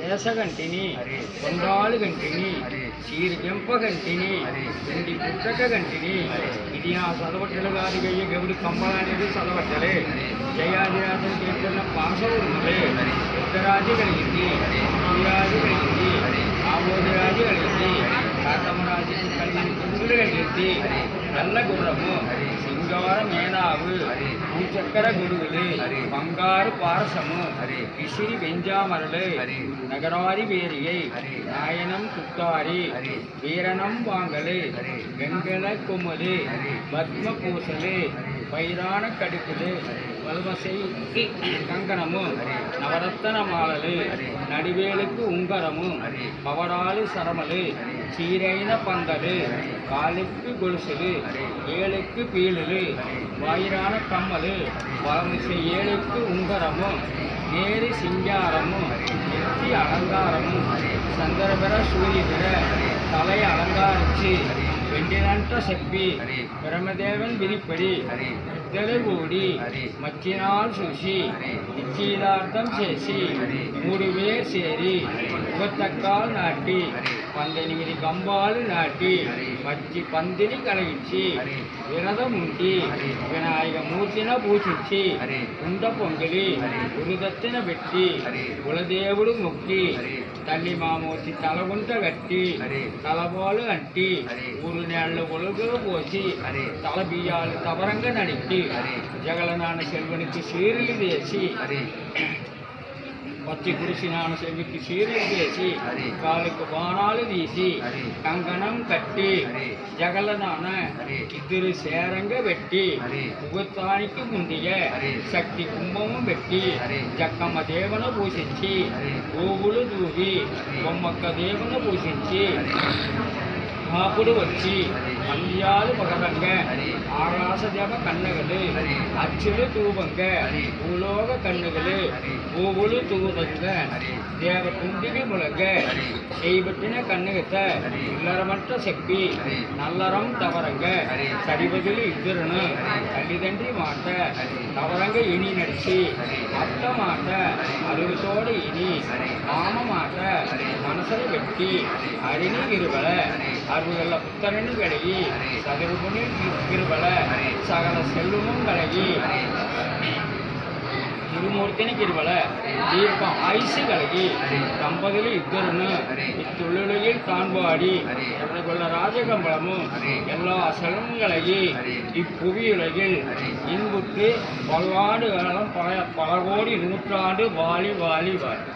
శేషగంటిని హరి. కొండాలు గంటిని హరి. చీరి చెంప గంటిని హరి. వెండి పుట్టక గంటిని హరి. ఇది నా చదవట్టలు కాదు వెయ్యి గౌడి కమ్మలనేది చదవట్టలే హరి. జయాజయాసం చేస్తున్న పాసవుడుమలే హరి. యుద్ధరాజు కలిగింది హరి. శ్రీరాజు కలిగింది హరి. ఆమోదరాజు కలిగింది కాటమరాజు కలిగిన కుందులు కలిగింది హరి. నల్ల గుర్రము హరి. సింగార మేనావు த்ரிசக்கர குருவிலே பங்காறு பாரசமு விசிறி வெஞ்சாமரலே நகராரி வேரியை நாயனம் குத்தாரி வீரணம் வாங்கலு வெங்கல குமலே பத்ம பூசலே பைரான கடுக்குலே ஹரி. கங்கணமும் நவரத்தன மாலலு நடிவேலுக்கு உங்கரமும் பவடாலு சரமலு சீரைன பந்தலு காலுக்கு கொலுசலு ஏழுக்கு பீலுலு வாயிரான கம்மலு வலமிசை ஏழுக்கு உங்கரமும் நேரு சிங்காரமும் நெத்தி அலங்காரமும் சந்திரபெற சூரியபெற தலை அலங்காரிச்சு வெண்டினன்ற செப்பி. பிரமதேவன் விரிப்படி நித்தலை ஓடி மச்சினால் சுசி. நிச்சயதார்த்தம் சேசி. முடிவே சேரி. முகத்தக்கால் நாட்டி. హరి. యువతక్కాలు నాటి. పంతెనిమిది. మచ్చి పందిని కలిగించి. విరదం ఉండి. వినాయక మూర్తిన పూజించి. కుండ పొంగిలి. గురుదత్తిన పెట్టి. కులదేవుడు మొక్కి. తల్లి మామూర్తి తలగుంట కట్టి. తలబాలు అంటి. ఊరు నేళ్ళ ఒలుగులు పోసి. తల బియ్యాలు తవరంగా నడిచి. జగలనాన్న సెల్వనికి సీరులు వేసి హరి పచ్చి కురిసి నాన్న సెల్వికి సీరులు వేసి హరి. కాలుకు బాణాలు తీసి హరి. కంకణం కట్టి హరి. జగలనాన్న హరి. ఇద్దరు సేరంగా పెట్టి హరి. ముహూర్తానికి ముందుగా హరి. శక్తి కుంభము పెట్టి హరి. జక్కమ్మ దేవును పూజించి హరి. గోవులు దూవి హరి. బొమ్మక్క దేవును పూజించి హరి అప్పుడు వచ్చి హరి. మంద్యాలు పగరంగా హరి. ఆకాశ జప కన్నగలు హరి. అచ్చులు తూబంగా హరి. భూలోక கண்ணுகளே ஒவ்வொரு தூவதங்க தேவ குந்திரி முழங்க செய்வத்தின கண்ணுகத்த இல்லறமற்ற செப்பி நல்லறம் தவறங்க சரிவதில் இத்திரனு கள்ளிதண்டி மாட்ட தவறங்க இனி நடிச்சு அத்த மாட்ட அருவத்தோடு இனி மாம மாட்ட மனசரை வெட்டி அரிணி இருவல அருள்கள புத்தரணி கழகி சதுர்புணி இருவல சகல செல்வமும் கழகி പരിഗണിക്കരുവള് ദീപം ഐസി കലകി ദമ്പതികൾ ഇദ്ധരുന്ന് ഇത്തൊഴിലുകിൽ കാൺപാടി അവൾക്കുള്ള രാജകമ്പളമും എല്ലാ செல்வங்களையே இப்புவியுலகில் இன்புற்று பல்வாண்டு காலம் பல பல கோடி நூற்றாண்டு வாலி வாலி வாலி